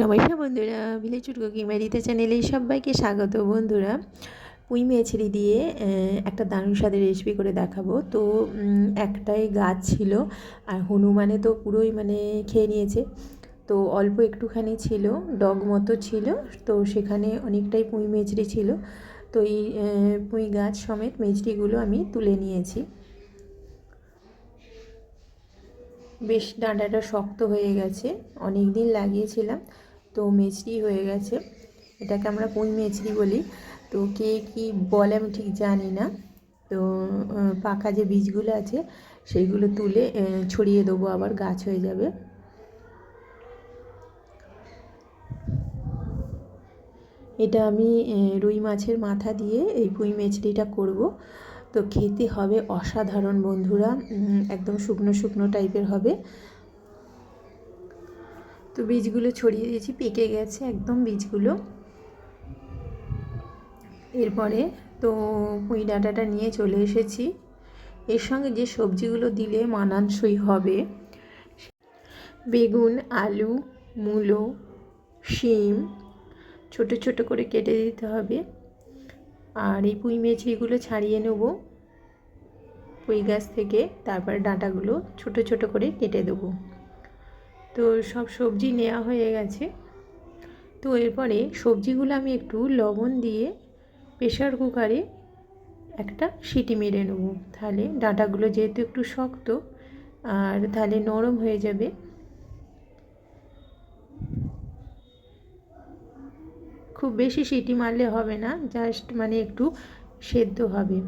নমস্কার বন্ধুরা village food cooking বাড়িতে চ্যানেলে সবাইকে স্বাগত বন্ধুরা। পুঁই মেছড়ি দিয়ে একটা দারুণ স্বাদের রেসিপি করে দেখাবো। তো একটাই গাছ ছিল আর হনুমানে তো পুরোই মানে খেয়ে নিয়েছে। তো অল্প একটুখানি ছিল, ডগ মতো ছিল, তো সেখানে অনেকটাই পুঁই মেছড়ি ছিল। তো এই পুঁই গাছ সমেত মেছড়িগুলো আমি তুলে নিয়েছি। বেশ ডাঁটাটা শক্ত হয়ে গেছে অনেক দিন লাগিয়েছিলাম, তো মেচড়ি হয়ে গেছে। এটাকে আমরা পুঁই মেচড়ি বলি। তো কে কী বলে আমি ঠিক জানি না। তো পাকা যে বীজগুলো আছে, সেইগুলো তুলে ছড়িয়ে দেবো, আবার গাছ হয়ে যাবে। এটা আমি রুই মাছের মাথা দিয়ে এই পুঁই মেচড়িটা করব। তো খেতে হবে অসাধারণ বন্ধুরা একদম শুকনো শুকনো টাইপের হবে। তো বীজগুলো ছড়িয়ে দিয়েছি, পেকে গেছে একদম বীজগুলো। এরপরে তো পুঁই ডাঁটাটা নিয়ে চলে এসেছি। এর সঙ্গে যে সবজিগুলো দিলে মানানসই হবে বেগুন, আলু, মূলো, শিম, ছোট ছোট করে কেটে দিতে হবে। আর এই পুঁই মেঝিগুলো ছাড়িয়ে নেব পুঁই গাছ থেকে। তারপর ডাঁটাগুলো ছোট ছোট করে কেটে দেবো। তো সব সবজি নেওয়া হয়ে গেছে। তো এরপরে সবজিগুলো আমি একটু লবণ দিয়ে প্রেশার কুকারে একটা সিটি মেরে নেব। তাহলে ডাঁটাগুলো যেহেতু একটু শক্ত, আর তাহলে নরম হয়ে যাবে। খুব বেশি সিটি মারলে হবে না জাস্ট মানে একটু সেদ্ধ হবে।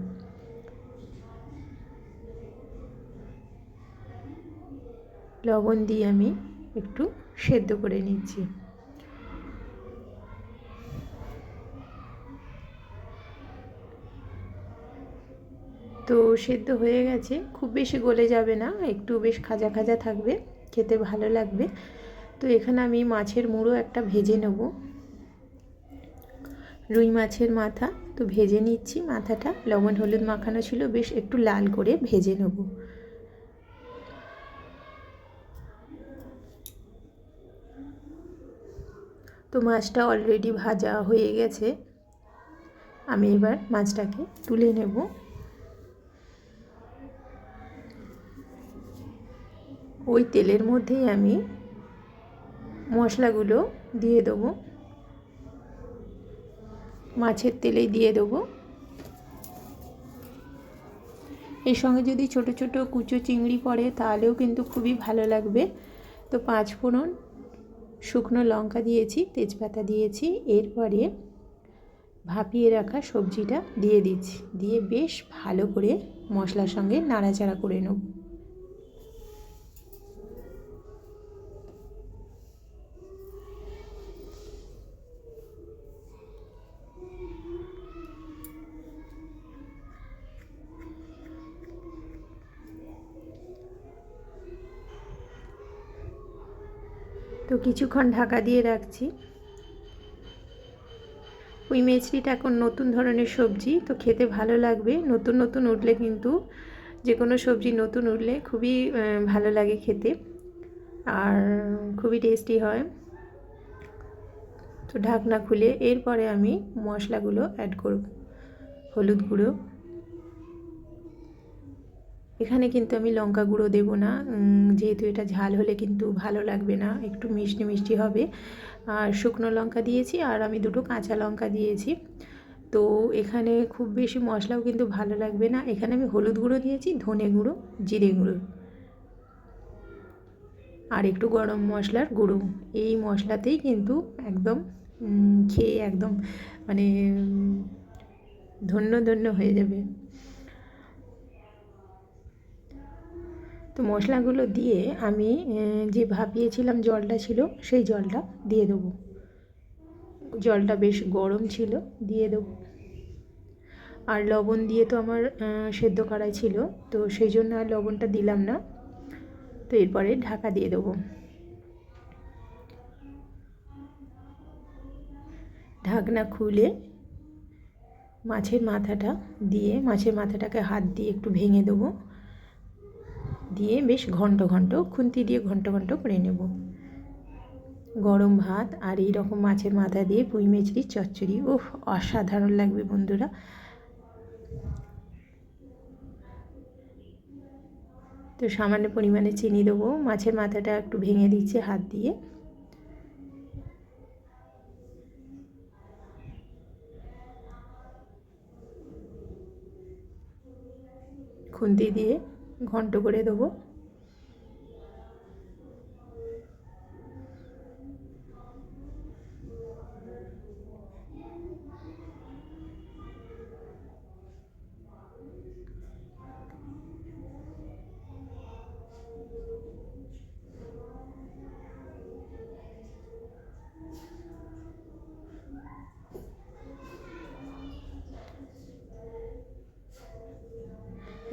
লবণ দিয়ে আমি একটু সেদ্ধ করে নিচ্ছি। তো সেদ্ধ হয়ে গেছে, খুব বেশি গলে যাবে না, একটু বেশ খাজা খাজা থাকবে, খেতে ভালো লাগবে। তো এখানে আমি মাছের মুড়ো একটা ভেজে নেব। রুই মাছের মাথা। তো ভেজে নিচ্ছি মাথাটা। লবণ হলুদ মাখানো ছিল, বেশ একটু লাল করে ভেজে নেব। তো মাছটা অলরেডি ভাজা হয়ে গেছে। আমি এবার মাছটাকে তুলে নেব। ওই তেলের মধ্যেই আমি মশলাগুলো দিয়ে দেবো। মাছের তেলেই দিয়ে দেবো। এর সঙ্গে যদি ছোট ছোট কুচো চিংড়ি পড়ে, তাহলেও কিন্তু খুবই ভালো লাগবে। তো পাঁচ ফোড়ন শুকনো লঙ্কা দিয়েছি, তেজপাতা দিয়েছি, এরপরে ভাপিয়ে রাখা সবজিটা দিয়ে দিচ্ছি। দিয়ে বেশ ভালো করে মশলার সঙ্গে নাড়াচাড়া করে নেব। তো কিছুক্ষণ ঢাকা দিয়ে রাখছি। ওই মেচড়িটা এখন নতুন ধরনের সবজি, তো খেতে ভালো লাগবে। নতুন নতুন উঠলে কিন্তু যে কোনো সবজি নতুন উঠলে খুবই ভালো লাগে খেতে আর খুবই টেস্টি হয়। তো ঢাকনা খুলে এরপরে আমি মশলাগুলো অ্যাড করব। হলুদ গুঁড়ো এখানে কিন্তু আমি লঙ্কা গুঁড়ো দেবো না। যেহেতু এটা ঝাল হলে কিন্তু ভালো লাগবে না, একটু মিষ্টি মিষ্টি হবে। আর শুকনো লঙ্কা দিয়েছি আর আমি দুটো কাঁচা লঙ্কা দিয়েছি। তো এখানে খুব বেশি মশলাও কিন্তু ভালো লাগবে না। এখানে আমি হলুদ গুঁড়ো দিয়েছি, ধনে গুঁড়ো, জিরে গুঁড়ো আর একটু গরম মশলার গুঁড়ো। এই মশলাতেই কিন্তু একদম খেয়ে একদম মানে ধন্য ধন্য হয়ে যাবে। তো মশলাগুলো দিয়ে আমি যে ভাপিয়েছিলাম জলটা ছিল, সেই জলটা দিয়ে দেবো। জলটা বেশ গরম ছিল, দিয়ে দেবো। আর লবণ দিয়ে তো আমার সেদ্ধ করাই ছিল, তো সেই জন্য আর লবণটা দিলাম না। তো এরপরে ঢাকা দিয়ে দেবো। ঢাকনা খুলে মাছের মাথাটা দিয়ে, মাছের মাথাটাকে হাত দিয়ে একটু ভেঙে দেবো। দিয়ে বেশ ঘন্ট ঘন্ট, খুন্তি দিয়ে ঘন্ট ঘন্ট করে নেব। গরম ভাত আর এই রকম মাছের মাথা দিয়ে পুঁই মেচড়ির চচ্চড়ি, উফ, অসাধারণ লাগবে বন্ধুরা। তো সামান্য পরিমাণে চিনি দেবো, মাছের মাথাটা একটু ভেঙে দিচ্ছে হাত দিয়ে। খুন্তি দিয়ে ঘন্ট করে দেবো।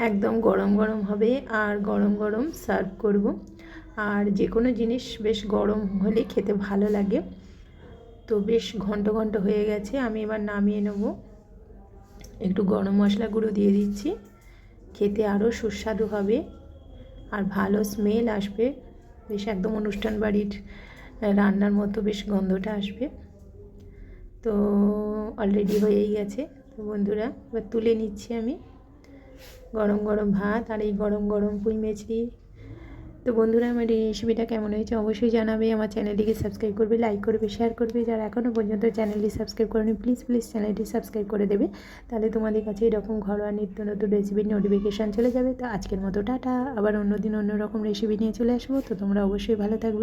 একদম গরম গরম হবে আর গরম গরম সার্ভ করব। আর যে কোনো জিনিস বেশ গরম হলে খেতে ভালো লাগে। তো বেশ ঘন্ট ঘন্ট হয়ে গেছে, আমি এবার নামিয়ে নেব। একটু গরম মশলা গুঁড়ো দিয়ে দিচ্ছি, খেতে আরও সুস্বাদু হবে আর ভালো স্মেল আসবে। বেশ একদম অনুষ্ঠান বাড়ির রান্নার মতো বেশ গন্ধটা আসবে। তো অলরেডি হয়েই গেছে। তো বন্ধুরা, এবার তুলে নিচ্ছি আমি। গরম গরম ভাত আর এই গরম গরম পুঁই মেচড়ি তো বন্ধুরা, আমার এই রেসিপিটা কেমন হয়েছে অবশ্যই জানাবে। আমার চ্যানেলটিকে সাবস্ক্রাইব করবে লাইক করবে শেয়ার করবে। যারা এখনও পর্যন্ত চ্যানেলটি সাবস্ক্রাইব করেনি প্লিজ প্লিজ চ্যানেলটি সাবস্ক্রাইব করে দেবে। তাহলে তোমাদের কাছে এরকম ঘরোয়া নিত্য নতুন রেসিপির নোটিফিকেশান চলে যাবে। তো আজকের মতো টাটা। আবার অন্য দিন অন্য রকম রেসিপি নিয়ে চলে আসব। তো তোমরা অবশ্যই ভালো থাকবে।